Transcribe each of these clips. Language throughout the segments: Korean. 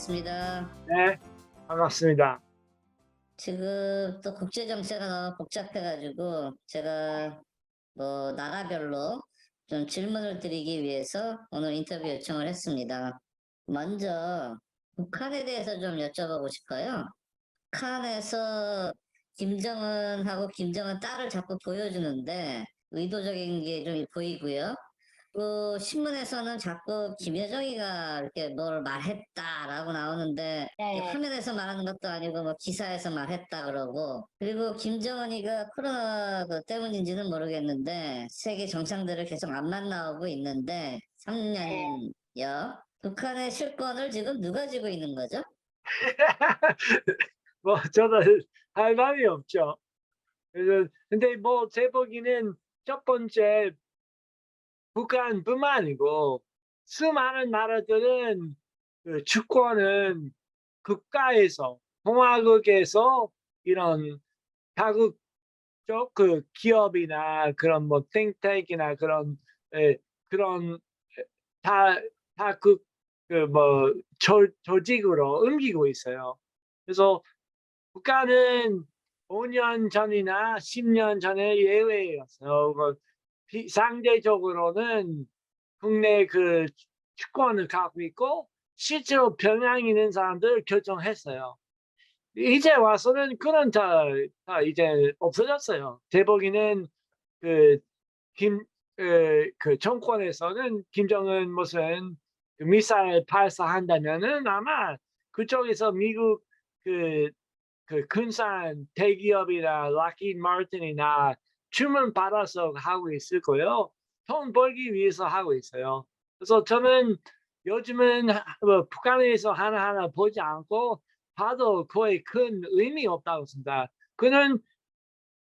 뵙겠습니다. 네, 반갑습니다. 지금 또 국제 정세가 복잡해가지고 제가 뭐 나라별로 좀 질문을 드리기 위해서 오늘 인터뷰 요청을 했습니다. 먼저 북한에 대해서 좀 여쭤보고 싶어요. 북한에서 김정은하고 김정은 딸을 자꾸 보여주는데 의도적인 게 좀 보이고요. 그 신문에서는 자꾸 김여정이가 이렇게 뭘 말했다라고 나오는데 네. 화면에서 말하는 것도 아니고 뭐 기사에서 말했다 그러고 그리고 김정은이가 코로나 그 때문인지는 모르겠는데 세계 정상들을 계속 안 만나오고 있는데 3년여 북한의 실권을 지금 누가 쥐고 있는 거죠? 뭐 저는 할 말이 없죠. 근데 뭐 제 보기는 첫 번째 북한뿐만 아니고 수많은 나라들은 그 주권은 국가에서 공화국에서 이런 다국적 그 기업이나 그런 뭐 탱탱이나 그런 에, 그런 다다그그뭐 조직으로 옮기고 있어요. 그래서 북한은 5년 전이나 10년 전에 예외였어요. 그 비- 상대적으로는 국내 그 주권을 갖고 있고 실제로 평양 있는 사람들 결정했어요. 이제 와서는 그런 다, 다 이제 없어졌어요. 대보기는 그김 그, 그 정권에서는 김정은 무슨 그 미사일 발사한다면은 아마 그쪽에서 미국 그, 그 군산 대기업이나 락힌 마틴이나 주문 받아서 하고 있을 거예요. 돈 벌기 위해서 하고 있어요. 그래서 저는 요즘은 하- 뭐 북한에서 하나하나 보지 않고 봐도 거의 큰 의미 없다고 생각합니다. 그는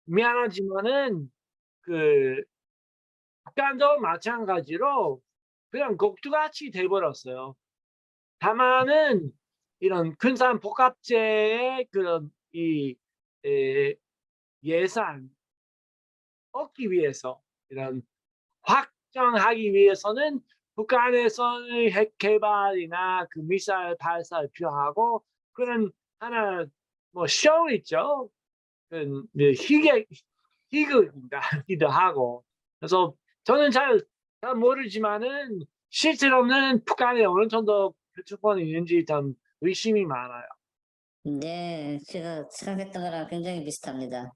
미안하지만은 그 북한도 마찬가지로 그냥 곡두같이 돼버렸어요. 다만은 이런 군산 복합제의 그런 이 에, 예산 얻기 위해서 이런 확정하기 위해서는 북한에서는 핵 개발이나 그 미사일 발사를 필요하고 그런 하나 뭐쇼 있죠. 그 희극 희극이기도 하고 그래서 저는 잘, 잘 모르지만은 실제로는 북한에 어느 정도 표출권이 있는지 좀 의심이 많아요. 네, 제가 생각했던 거랑 굉장히 비슷합니다.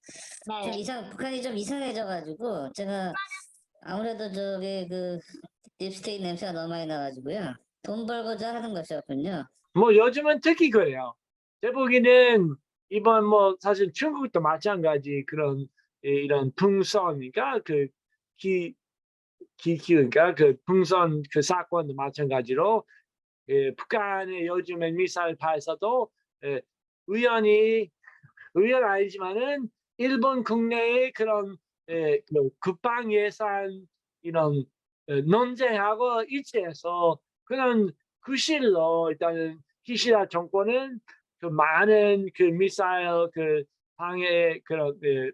좀 네. 이상, 북한이 좀 이상해져가지고, 제가 아무래도 저기 그 딥스테이트 냄새가 너무 많이 나가지고요. 돈 벌고자 하는 것이었군요. 뭐 요즘은 특히 그래요. 제 보기는 이번 뭐 사실 중국도 마찬가지 그런 이- 이런 풍선이니까 그 기, 기키니까 그 풍선 그 사건도 마찬가지로 예, 북한의 요즘에 미사일 발사도 예, 우연히 우연 아니지만은 일본 국내의 그런 예, 그 국방 예산 이런 어, 논쟁하고 일치해서 그런 구실로 일단은 기시다 정권은 그 많은 그 미사일 그 방해 그런 그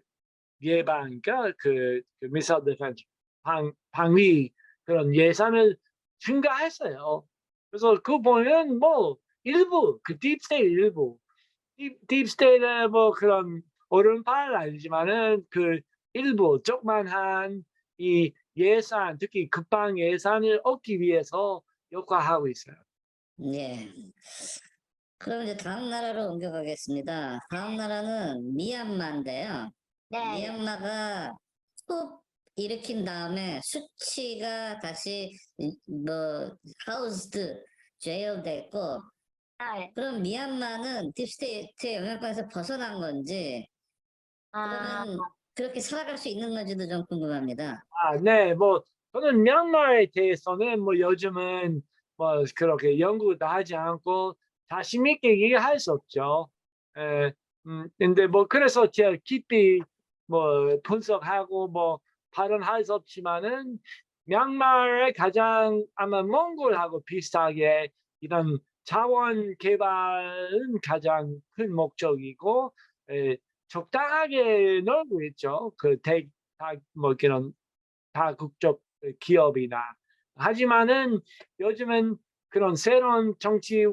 예방과 그, 그 미사일 디펜스 방 방위 그런 예산을 증가했어요. 그래서 그 보면 뭐 일부 그 딥스테이트 일부 딥, 딥스테이트 뭐 그런 오른팔 아니지만은 그 일부 조그만한 이 예산 특히 국방 예산을 얻기 위해서 역할하고 있어요. 네. 그럼 이제 다음 나라로 옮겨가겠습니다. 다음 나라는 미얀마인데요. 네. 미얀마가 úp 일으킨 다음에 수치가 다시 이- 뭐 하우스드, 제일 됐고 네. 그럼 미얀마는 딥스테이트의 영향권에서 벗어난 건지 아, 그러면 그렇게 살아갈 수 있는 건지도 좀 궁금합니다. 아, 네, 뭐 저는 미얀마에 대해서는 뭐 요즘은 뭐 그렇게 연구도 하지 않고 자신 있게 얘기할 수 없죠. 에, 음, 근데 뭐 그래서 제가 깊이 뭐 분석하고 뭐 발언할 수 없지만은 미얀마의 가장 아마 몽골하고 비슷하게 이런 자원 개발은 가장 큰 목적이고 에, 적당하게 놀고 있죠. 그 대, 다, 뭐 그런 다국적 기업이나 하지만은 요즘은 그런 새로운 정치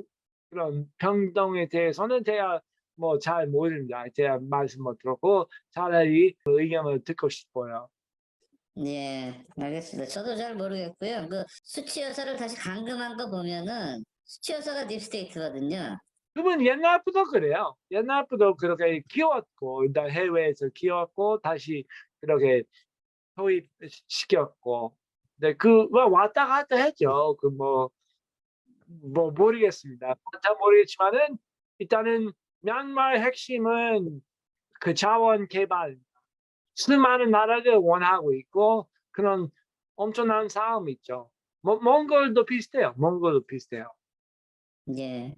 그런 평등에 대해서는 제가 뭐 잘 모릅니다. 제가 말씀 못 들었고 차라리 의견을 듣고 싶어요. 예, 알겠습니다. 저도 잘 모르겠고요. 그 수치 여사를 다시 감금한 거 보면은 수치 여사가 딥스테이트거든요. 그분 옛날부터 그래요. 옛날부터 그렇게 키웠고 일단 해외에서 키웠고 다시 그렇게 도입시켰고 근데 그뭐 왔다 갔다 했죠. 그뭐뭐 모르겠습니다. 잘 모르겠지만은 일단은 미얀마의 핵심은 그 자원 개발 수많은 나라를 원하고 있고 그런 엄청난 싸움이 있죠. 뭐 몽골도 비슷해요. 몽골도 비슷해요. 예.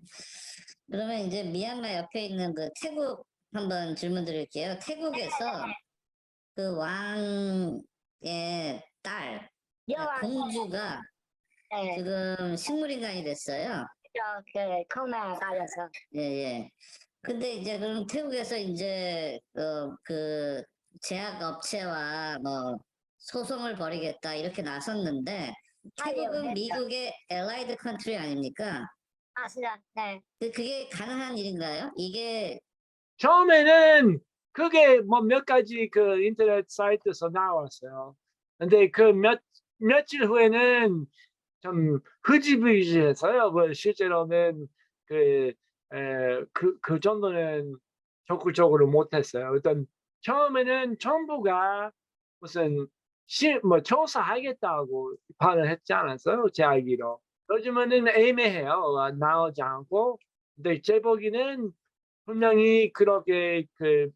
그러면 이제 미얀마 옆에 있는 그 태국 한번 질문 드릴게요. 태국에서 그 왕의 딸, 여왕 공주가 네, 지금 식물인간이 됐어요. 그 코로나 가려서 예, 예. 근데 이제 그럼 태국에서 이제 어, 그 제약 업체와 뭐 소송을 벌이겠다 이렇게 나섰는데 태국은 됐다. 미국의 allied country 아닙니까? 아 진짜 네 그- 그게 가능한 일인가요? 이게 처음에는 그게 뭐 몇 가지 그 인터넷 사이트에서 나왔어요. 근데 그 몇 며칠 후에는 좀 흐지부지해서요. 뭐 실제로는 그, 에, 그, 그 정도는 적극적으로 못했어요. 일단 처음에는 정부가 무슨 시, 뭐 조사하겠다고 발을 했지 않았어요? 제 알기로. 요즘은 애매해요. 아, 나오지 않고. 근데 제 보기는 분명히 그렇게 그,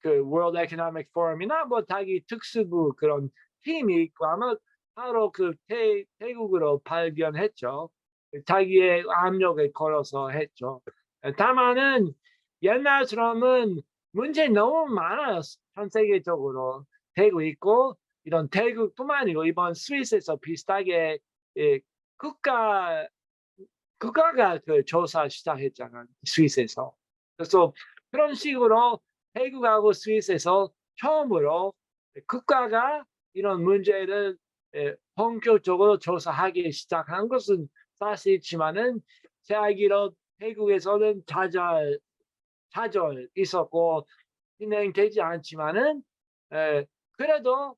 그 World Economic Forum이나 뭐 자기 특수부 그런 팀이 있고 아마 바로 그 태, 태국으로 발견했죠. 자기의 압력을 걸어서 했죠. 다만은 옛날처럼은 문제 너무 많아요. 전 세계적으로 되고 있고 이런 태국뿐만 아니고 이번 스위스에서 비슷하게 예, 국가 국가가 그 조사 시작했잖아 스위스에서. 그래서 그런 식으로 태국하고 스위스에서 처음으로 국가가 이런 문제를 예, 본격적으로 조사하기 시작한 것은 사실이지만은 제 알기로 태국에서는 좌절 좌절 있었고 진행되지 않지만은 에, 그래도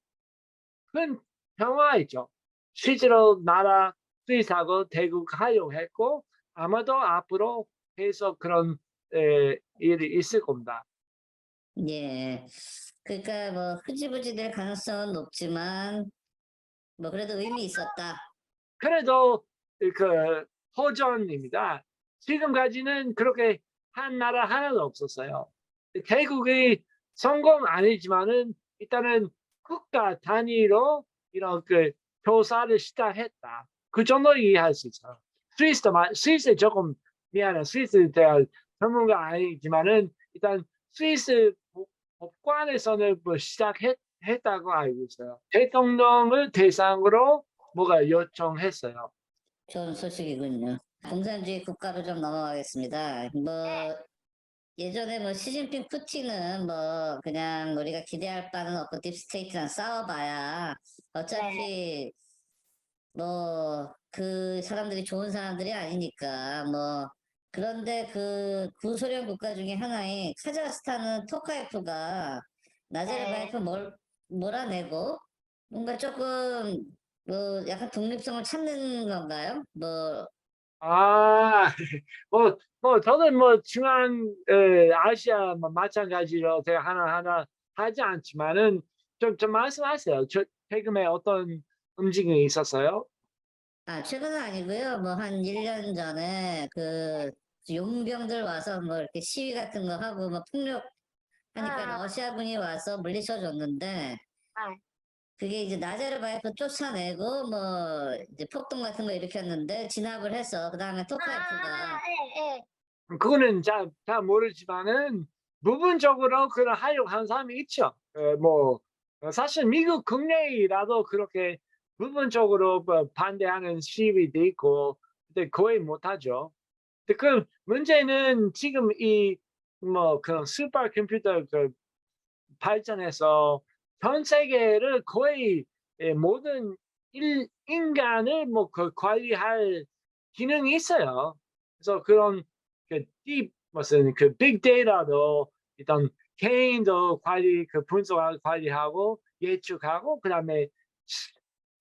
큰 평화이죠. 실제로 나라 스위스하고 태국 하용했고 아마도 앞으로 계속 그런 에, 일이 있을 겁니다. 예. 그러니까 뭐 흐지부지 될 가능성은 높지만 뭐 그래도 의미 있었다. 그래도 그 호전입니다. 지금까지는 그렇게 한 나라 하나도 없었어요. 태국이 성공 아니지만은 일단은 국가 단위로 이런 그 조사를 시작했다. 그 정도 이해할 수 있어요. 스위스도 마, 스위스 조금 미안해. 스위스 대한 전문가 아니지만은 일단 스위스 법- 법관에서는 뭐 시작했다고 알고 있어요. 대통령을 대상으로 뭐가 요청했어요. 좋은 소식이군요. 공산주의 국가로 좀 넘어가겠습니다. 뭐 예전에 뭐 시진핑 푸틴은 뭐 그냥 우리가 기대할 바는 없고 딥스테이트랑 싸워봐야 어차피 뭐 그 사람들이 좋은 사람들이 아니니까 뭐 그런데 그 구소련 국가 중에 하나인 카자흐스탄은 토카예프가 나제르바예프 몰 몰아내고 뭔가 조금 뭐 약간 독립성을 찾는 건가요? 뭐 아, 뭐, 뭐, 저는 뭐, 중앙, 에, 아시아, 뭐, 마찬가지로 제가 하나하나 하지 않지만은, 좀, 좀 말씀하세요. 저, 최근에 어떤 움직임이 있었어요? 아, 최근은 아니고요. 뭐 한 1년 전에 그 용병들 와서 뭐 이렇게 시위 같은 거 하고 뭐 폭력 하니까 아. 러시아 분이 와서 물리쳐 줬는데 아. 그게 이제 나제르바예프 쫓아내고 뭐 이제 폭동 같은 거 일으켰는데 진압을 해서 그 다음에 토카예프가 아예예 그거는 잘, 잘 모르지만은, 부분적으로 그런 하려고 하는 사람이 있죠. 에, 뭐, 어, 사실 미국 국내라도 그렇게 부분적으로 뭐 반대하는 시위도 있고, 근데 거의 못하죠. 그 문제는 지금 이 뭐 그런 슈퍼 컴퓨터 그 발전해서 전 세계를 거의 예, 모든 일, 인간을 뭐 그 관리할 기능이 있어요. 그래서 그런 그딥 무슨 그 빅데이터도 일단 개인도 관리 그 분석하고 관리하고 예측하고 그다음에 시-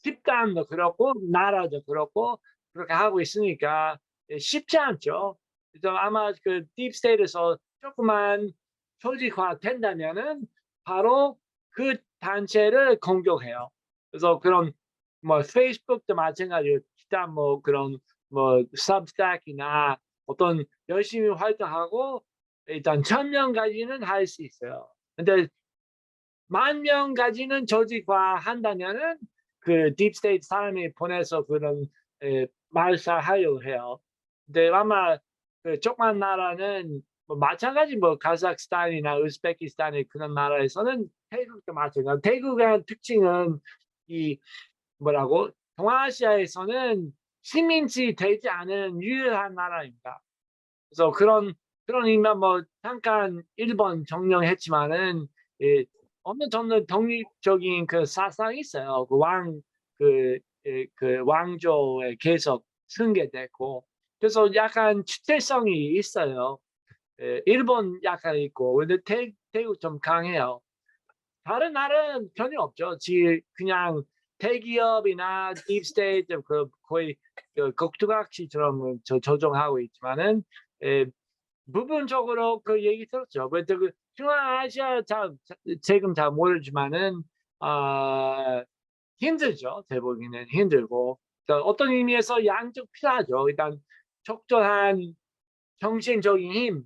집단도 그렇고 나라도 그렇고 그렇게 하고 있으니까 예, 쉽지 않죠. 그래서 아마 그 딥스테이트에서 조금만 조직화 된다면은 바로 그 단체를 공격해요. 그래서 그런 뭐 페이스북도 마찬가지로 기타 뭐 그런 뭐 substack이나 어떤 열심히 활동하고 일단 천 명까지는 할 수 있어요. 근데 만 명까지는 조직화 한다면은 그 딥스테이트 사람이 보내서 그런 에, 말살하려고 해요. 근데 아마 그 조그만 나라는 뭐 마찬가지 뭐 카자흐스탄이나 우즈베키스탄의 그런 나라에서는 태국도 마찬가지. 태국의 특징은 이 뭐라고 동아시아에서는 식민지 되지 않은 유일한 나라입니다. 그래서 그런 그런 의미면 뭐 잠깐 일본 점령했지만은 예, 어느 정도 독립적인 그 사상이 있어요. 그 왕 그 그 왕조에 계속 승계됐고 그래서 약간 주체성이 있어요. 예, 일본 약간 있고 근데 태, 태국 좀 강해요. 다른 나라는 전혀 없죠. 지 그냥 대기업이나 딥스테이트 그 거의 그 국투각시처럼 저 조종하고 있지만은 에, 부분적으로 그 얘기 들었죠. 그 중앙아시아 잘 자- 지금 잘 모르지만은 아 힘들죠. 대부분은 힘들고 그러니까 어떤 의미에서 양쪽 필요하죠. 일단 적절한 정신적인 힘,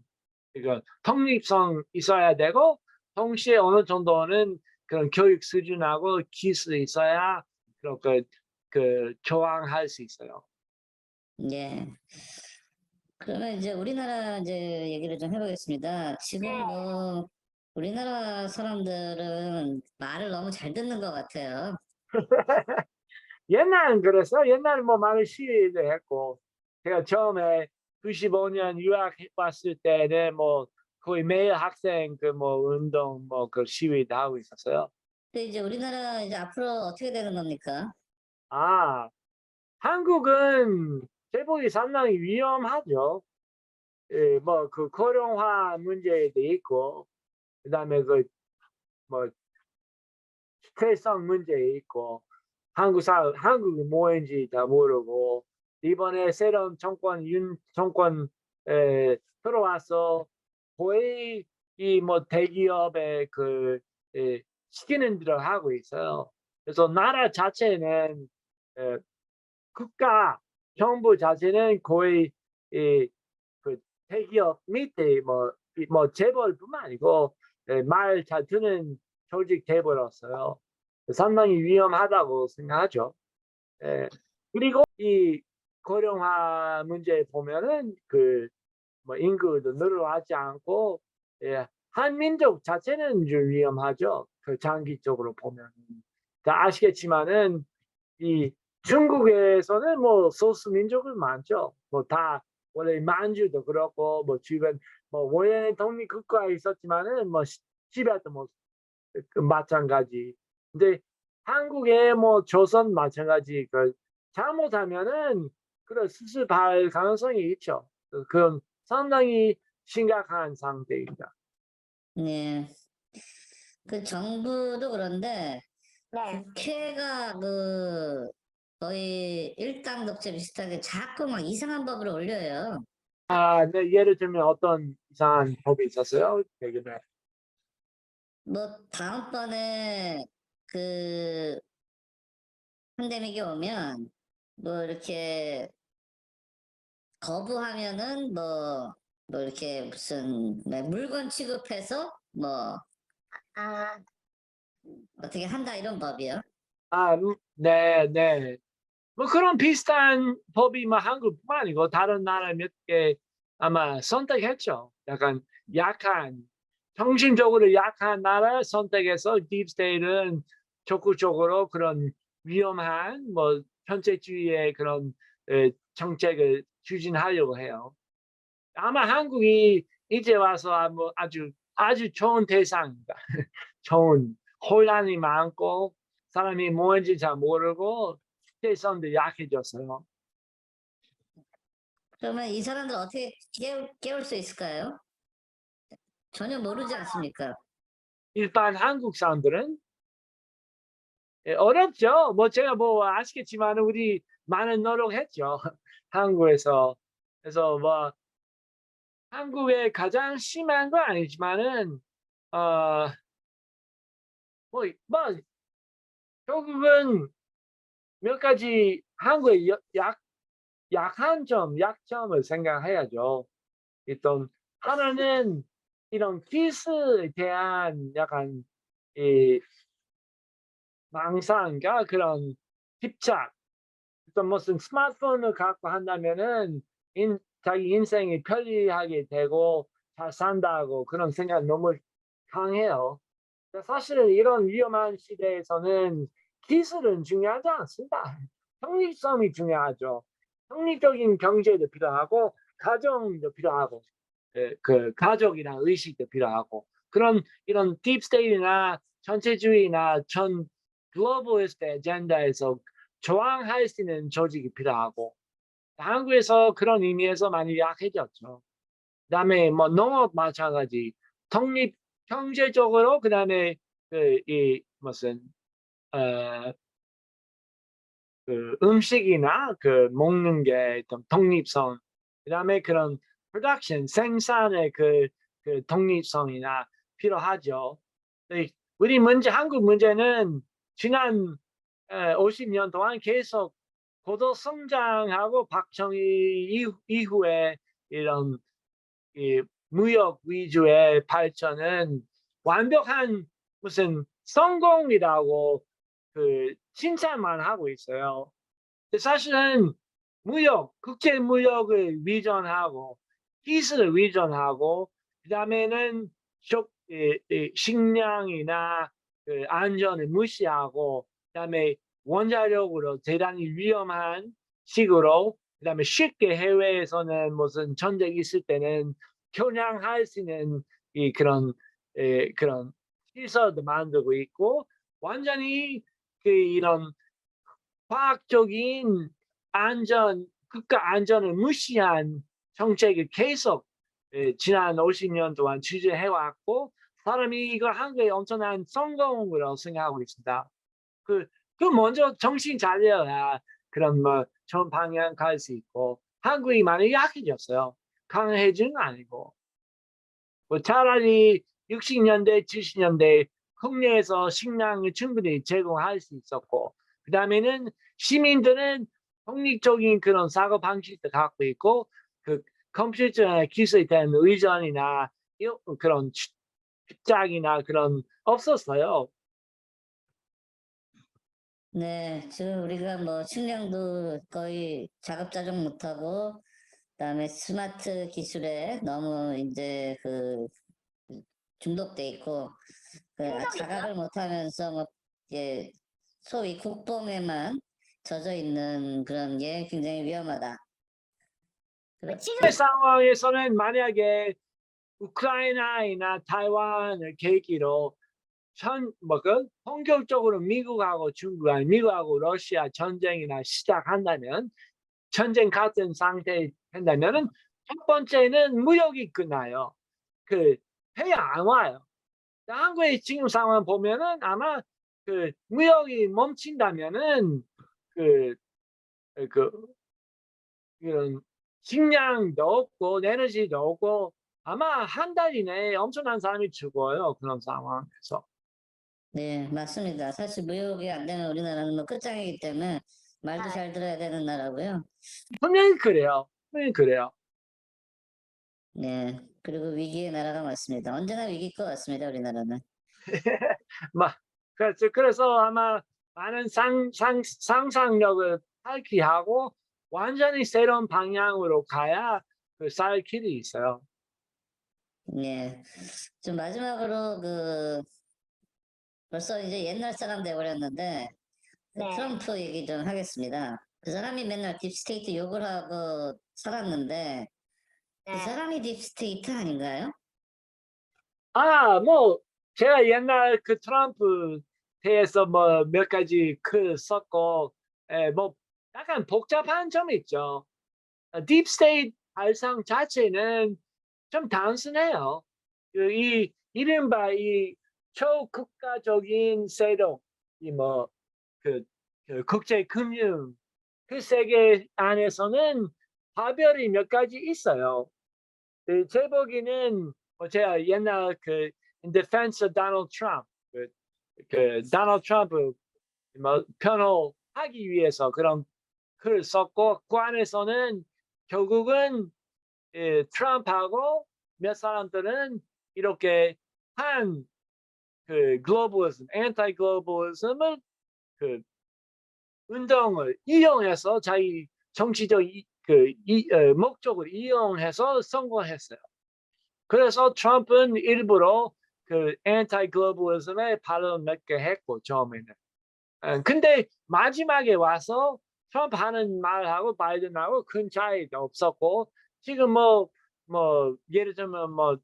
그러니까 독립성 있어야 되고 동시에 어느 정도는 그런 교육 수준하고 기술이 있어야 그렇게 그 저항할 수 있어요. 예. 그러면 이제 우리나라 이제 얘기를 좀 해보겠습니다. 지금 뭐 우리나라 사람들은 말을 너무 잘 듣는 것 같아요. 옛날은 그래서 옛날에 뭐 많은 시위도 했고 제가 처음에 95년 유학 왔을 때는 뭐 거의 매일 학생 그 뭐 운동 뭐 그 시위도 하고 있었어요. 근데 이제 우리나라 이제 앞으로 어떻게 되는 겁니까? 아 한국은 제복이 상당히 위험하죠. 예, 뭐그 고령화 문제도 있고 그다음에 그뭐 주체성 문제 있고 한국 사 한국이 뭐인지 다 모르고 이번에 새로운 정권 윤 정권 에 들어와서 거의 이뭐 대기업의 그 에, 시키는 대로 하고 있어요. 그래서 나라 자체는 에, 국가 정부 자체는 거의 이 그 대기업 밑에 뭐 뭐 재벌뿐만 아니고 말 잘 듣는 조직 돼버렸어요. 상당히 위험하다고 생각하죠. 예. 그리고 이 고령화 문제 보면은 그 뭐 인구도 늘어나지 않고 예, 한민족 자체는 좀 위험하죠. 그 장기적으로 보면 다 아시겠지만은 이 중국에서는 뭐 소수 민족은 많죠. 뭐 다 원래 만주도 그렇고 뭐 주변 뭐 원래 독립 국가에 있었지만은 뭐 시- 시베리아도 뭐그 마찬가지. 근데 한국의 뭐 조선 마찬가지 그 잘못하면은 그런 수습할 가능성이 있죠. 그- 그건 상당히 심각한 상태입니다. 네. 그 정부도 그런데 네. 국회가 그 거의 일당 독재 비슷하게 자꾸 막 이상한 법을 올려요. 아, 네, 예를 들면 어떤 이상한 법이 있었어요? 최근에. 뭐 다음번에 그 팬데믹이 오면 뭐 이렇게 거부하면은 뭐, 뭐 이렇게 무슨 네, 물건 취급해서 뭐 아, 어떻게 한다 이런 법이요. 아, 음, 네, 네. 뭐 그런 비슷한 법이 뭐 한국뿐만 아니고 다른 나라 몇 개 아마 선택했죠. 약간 약한, 정신적으로 약한 나라 선택해서 딥스테이트는 적극적으로 그런 위험한 뭐 편제주의의 그런 에, 정책을 추진하려고 해요. 아마 한국이 이제 와서 아주 아주 좋은 대상입니다. 좋은 혼란이 많고 사람이 뭔지 잘 모르고 대선도 약해졌어요. 그러면 이 사람들 어떻게 깨울, 깨울 수 있을까요? 전혀 모르지 않습니까? 일반 한국 사람들은 예, 어렵죠. 뭐 제가 뭐 아시겠지만 우리 많은 노력했죠. 한국에서 그래서 뭐 한국에 가장 심한 건 아니지만은 어뭐 뭐, 결국은 몇 가지 한국의 여- 약 약한 점, 약점을 생각해야죠. 일단 하나는 이런 기술에 대한 약간 이 망상과 그런 집착. 어떤 무슨 스마트폰을 갖고 한다면은 인, 자기 인생이 편리하게 되고 잘 산다고 그런 생각 너무 강해요. 사실은 이런 위험한 시대에서는 기술은 중요하지 않습니다. 형리성이 중요하죠. 형리적인 경제도 필요하고 가정도 필요하고 그, 그 가족이나 의식도 필요하고 그런 이런 딥스테이트나 전체주의나 전 글로벌리스트 아젠다에서 저항할 수 있는 조직이 필요하고 한국에서 그런 의미에서 많이 약해졌죠. 그다음에 뭐 농업 마찬가지 독립 경제적으로 그다음에 그 이 무슨 어, 그 음식이나 그 먹는 게 좀 독립성 그다음에 그런 프로덕션 생산의 그, 그 독립성이나 필요하죠. 네, 우리 문제 한국 문제는 지난 에, 50년 동안 계속 고도 성장하고 박정희 이후, 이후에 이런 이 무역 위주의 발전은 완벽한 무슨 성공이라고 그 칭찬만 하고 있어요. 사실은 무역, 국제 무역을 위전하고 기술을 위전하고 그다음에는 적- 이- 이 식량이나 그 안전을 무시하고 그다음에 원자력으로 대단히 위험한 식으로 그다음에 쉽게 해외에서는 무슨 전쟁 있을 때는 겨냥할 수 있는 이 그런 에, 그런 시설도 만들고 있고 완전히 그 이런 과학적인 안전 국가 안전을 무시한 정책을 계속 에, 지난 50년 동안 취재해 왔고 사람이 이걸 한국의 엄청난 성공으로 생각하고 있습니다. 그, 그 먼저 정신 차려야 그런 뭐 좋은 방향 갈 수 있고 한국이 많이 약해졌어요. 강해진 건 아니고 뭐 차라리 60년대, 70년대 국내에서 식량을 충분히 제공할 수 있었고 그 다음에는 시민들은 독립적인 그런 사고 방식도 갖고 있고 그 컴퓨터 기술에 대한 의존이나 이- 그런 치- 집착이나 그런 없었어요. 네, 지금 우리가 뭐 식량도 거의 자급자족 못하고, 그다음에 스마트 기술에 너무 이제 그 중독돼 있고, 그 자각을 못하면서 뭐 이제 소위 국뽕에만 젖어 있는 그런 게 굉장히 위험하다. 그렇- 지금 이 상황에서는 만약에 우크라이나나 타이완을 계기로 전, 뭐, 그, 본격적으로 미국하고 중국, 아니, 미국하고 러시아 전쟁이나 시작한다면, 전쟁 같은 상태 된다면은, 첫 번째는 무역이 끝나요. 그, 해외 안 와요. 한국의 지금 상황 보면은 아마 그 무역이 멈춘다면은 그, 그, 이런 식량도 없고 에너지도 없고 아마 한 달 이내에 엄청난 사람이 죽어요. 그런 상황에서. 네, 맞습니다. 사실 무역이 안 되면 우리나라는 뭐 끝장이기 때문에 말도 아. 잘 들어야 되는 나라고요. 분명히 그래요. 분명히 그래요. 네, 그리고 위기의 나라가 맞습니다. 언제나 위기일 것 같습니다, 우리나라는. 그래서, 그래서 아마 많은 상, 상, 상상력을 발휘하고 완전히 새로운 방향으로 가야 그살 길이 있어요. 네. 좀 마지막으로 그 벌써 이제 옛날 사람 돼버렸는데 그 네. 트럼프 얘기 좀 하겠습니다. 그 사람이 맨날 딥스테이트 욕을 하고 살았는데 그 네. 사람이 딥스테이트 아닌가요? 아, 뭐 제가 옛날 그 트럼프 대해서 뭐 몇 가지 글 썼고, 에, 뭐 약간 복잡한 점이 있죠. 딥스테이트 발상 자체는 좀 단순해요. 그이 이른바 이 초국가적인 세력, 이뭐그 그 국제 금융 그 세계 안에서는 파별이 몇 가지 있어요. 그제 보기에는 뭐 제가 옛날 그 In Defense of Donald Trump 그, 그 트럼프 뭐 편호하기 위해서 그런 글을 썼고 그 안에서는 결국은 예, 트럼프하고 몇 사람들은 이렇게 한 그 글로벌리즘, 엔타이 글로벌리즘을 그 운동을 이용해서 자기 정치적 이, 그 이, 어, 목적을 이용해서 성공했어요. 그래서 트럼프는 일부러 그 엔타이 글로벌리즘에 발언 몇개 했고 처음에는. 어, 근데 마지막에 와서 트럼프 하는 말하고 바이든하고 큰 차이도 없었고 지금 뭐뭐 예를 들면 뭐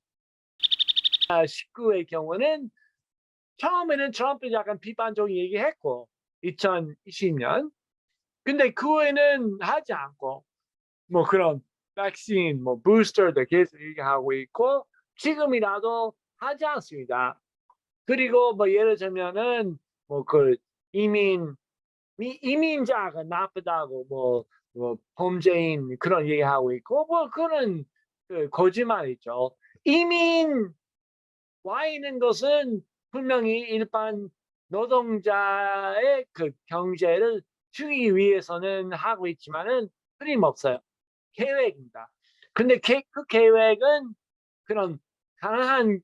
19의 경우는 처음에는 트럼프 약간 비판적인 얘기했고 2020년 근데 그 후에는 하지 않고 뭐 그런 백신 뭐 부스터도 계속 얘기하고 있고 지금이라도 하지 않습니다. 그리고 뭐 예를 들면은 뭐 그 이민 이, 이민자가 나쁘다고 뭐, 뭐 범죄인 그런 얘기하고 있고 뭐 그런 그 거짓말이죠. 이민 와 있는 것은 분명히 일반 노동자의 그 경제를 주기 위해서는 하고 있지만은 틀림없어요. 계획입니다. 근데 게- 그 계획은 그런 가난한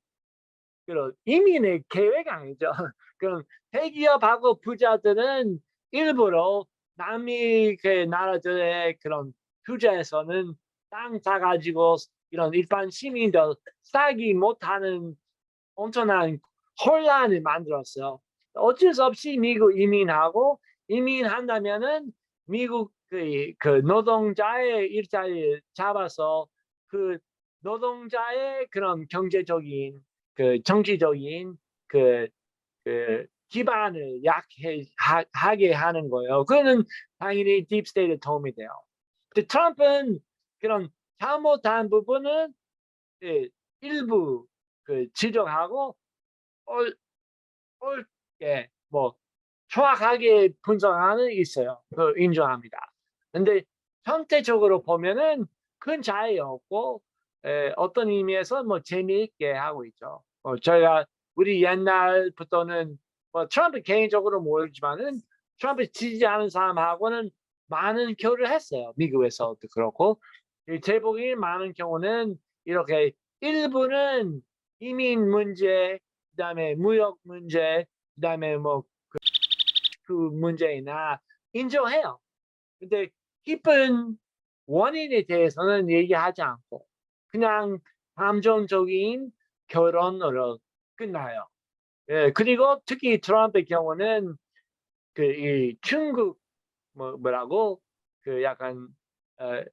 그런 이민의 계획 아니죠. 그런 대기업하고 부자들은 일부러 남미 그 나라들의 그런 투자에서는 땅 사가지고 이런 일반 시민들 싸기 못하는 엄청난 혼란을 만들었어요. 어쩔 수 없이 미국 이민하고 이민한다면은 미국 그, 그 노동자의 일자리를 잡아서 그 노동자의 그런 경제적인 그 정치적인 그, 그 기반을 약해 하, 하게 하는 거예요. 그거는 당연히 딥스테이트 도움이 돼요. 근데 트럼프는 그런 잘못한 부분은 예, 일부 그 지적하고 올, 옳게 뭐 정확하게 분석하는 있어요. 그 인정합니다. 근데 전체적으로 보면은 큰 차이 없고 에, 어떤 의미에서 뭐 재미있게 하고 있죠. 어, 저희가 우리 옛날부터는 뭐 트럼프 개인적으로 모르지만은 트럼프 지지하는 사람하고는 많은 교류를 했어요. 미국에서도 그렇고 이 제복이 많은 경우는 이렇게 일부는 이민 문제, 그다음에 무역 문제, 그다음에 뭐그 문제나 인정해요. 근데 깊은 원인에 대해서는 얘기하지 않고 그냥 감정적인 결론으로 끝나요. 예, 그리고 특히 트럼프의 경우는 그 이 중국 뭐 뭐라고 그 약간 어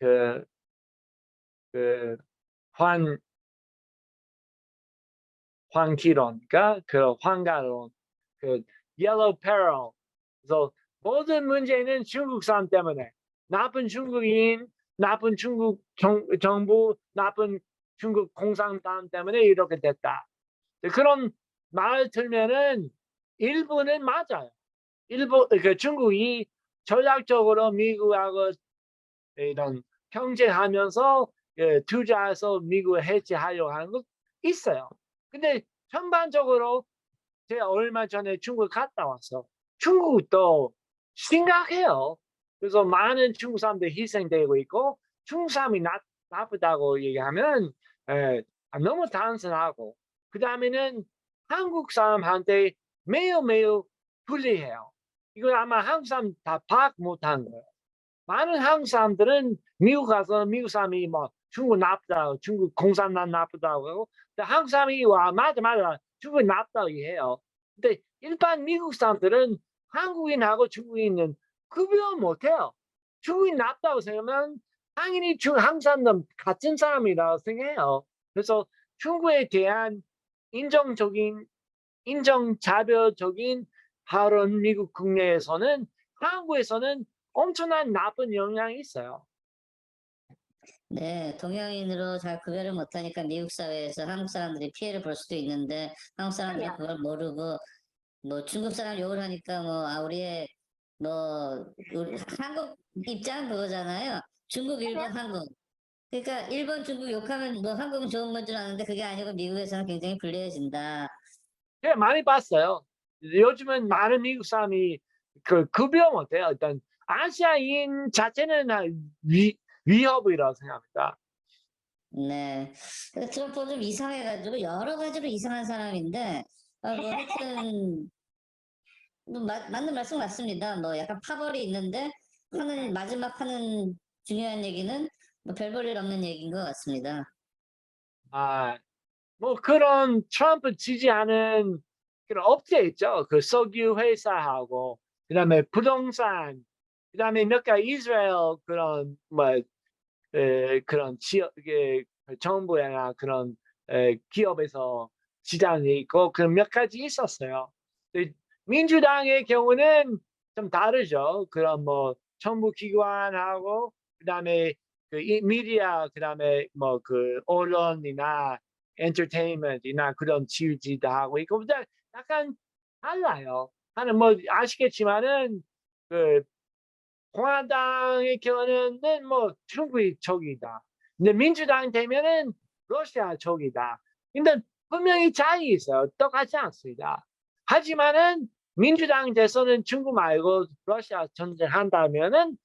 그 그 환 환기론가 그 환가론 그 yellow peril 그래서 모든 문제는 중국 사람 때문에 나쁜 중국인 나쁜 중국 정, 정부 나쁜 중국 공산당 때문에 이렇게 됐다 그런 말을 들면은 일부는 맞아요 일부 그 중국이 전략적으로 미국하고 이런 경쟁하면서 예, 투자해서 미국을 해체하려고 하는 거 있어요. 근데 전반적으로 제가 얼마 전에 중국 갔다 왔어. 중국도 심각해요. 그래서 많은 중국 사람들이 희생되고 있고 중국 사람이 나, 나쁘다고 얘기하면 에, 아, 너무 단순하고 그 다음에는 한국 사람한테 매우 매우 불리해요. 이건 아마 한국 사람 다 파악 못한 거예요. 많은 한국 사람들은 미국 가서 미국 사람이 뭐 중국 나쁘다고 중국 공산당 나쁘다고 하고 근데 한국 사람이 와 맞아 맞아 중국 나쁘다고 해요. 근데 일반 미국 사람들은 한국인하고 중국인은 구별 못해요. 중국인 나쁘다고 생각하면 당연히 중 사람들 같은 사람이라고 생각해요. 그래서 중국에 대한 인정적인 인정차별적인 발언 미국 국내에서는 한국에서는 엄청난 나쁜 영향이 있어요. 네, 동양인으로 잘 구별을 못하니까 미국 사회에서 한국 사람들이 피해를 볼 수도 있는데 한국 사람들이. 그걸 모르고 뭐 중국 사람 욕을 하니까 뭐 아 우리의 뭐 우리 한국 입장은 그거잖아요. 중국, 일본, 한국. 그러니까 일본, 중국 욕하면 뭐 한국은 좋은 건 줄 아는데 그게 아니고 미국에서는 굉장히 불리해진다. 예, 많이 봤어요. 요즘은 많은 미국 사람이 그 구별 못해요. 일단 아시아인 자체는 다 위, 위협이라고 생각합니다. 네. 트럼프는 좀 이상해가지고 여러 가지로 이상한 사람인데, 아, 뭐 하여튼, 뭐 마- 맞는 말씀 맞습니다. 뭐 약간 파벌이 있는데, 하는, 마지막 하는 중요한 얘기는 뭐 별볼일 없는 얘기인 것 같습니다. 아, 뭐 그런 트럼프 지지하는 그런 업체 있죠. 그 석유 회사하고 그다음에 부동산, 그다음에 몇 가지 이스라엘 그런 뭐 에, 그런 지역 에, 정부나 그런 에, 기업에서 지장이 있고 그런 몇 가지 있었어요. 민주당의 경우는 좀 다르죠. 그런 뭐 정부 기관하고 그다음에 그 이- 미디어 그다음에 뭐 그 언론이나 엔터테인먼트나 그런 지지도 하고 근데 약간 달라요. 하는 뭐 아시겠지만은 그 공화당의 경우는 뭐 중국이 적이다. 근데 민주당 되면은 러시아 적이다. 근데 분명히 차이 있어요. 똑같지 않습니다. 하지만은 민주당 돼서는 중국 말고 러시아 전쟁한다면은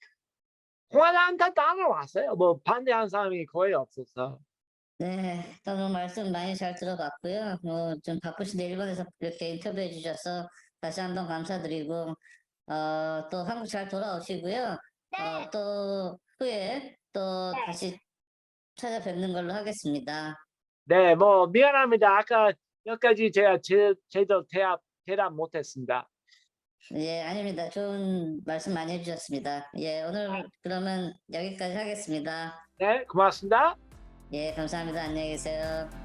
공화당 다 따라왔어요. 뭐 반대한 사람이 거의 없어서. 네, 오늘 말씀 많이 잘 들어봤고요. 뭐좀 바쁘신데 일본에서 이렇게 인터뷰해 주셔서 다시 한번 감사드리고, 어, 또 한국 잘 돌아오시고요. 네. 어, 또 후에 또 네. 다시 찾아뵙는 걸로 하겠습니다. 네, 뭐 미안합니다. 아까 여기까지 제가 제, 제대로 대답, 대답 못했습니다. 예, 아닙니다. 좋은 말씀 많이 해주셨습니다. 예, 오늘 그러면 여기까지 하겠습니다. 네, 고맙습니다. 예, 감사합니다. 안녕히 계세요.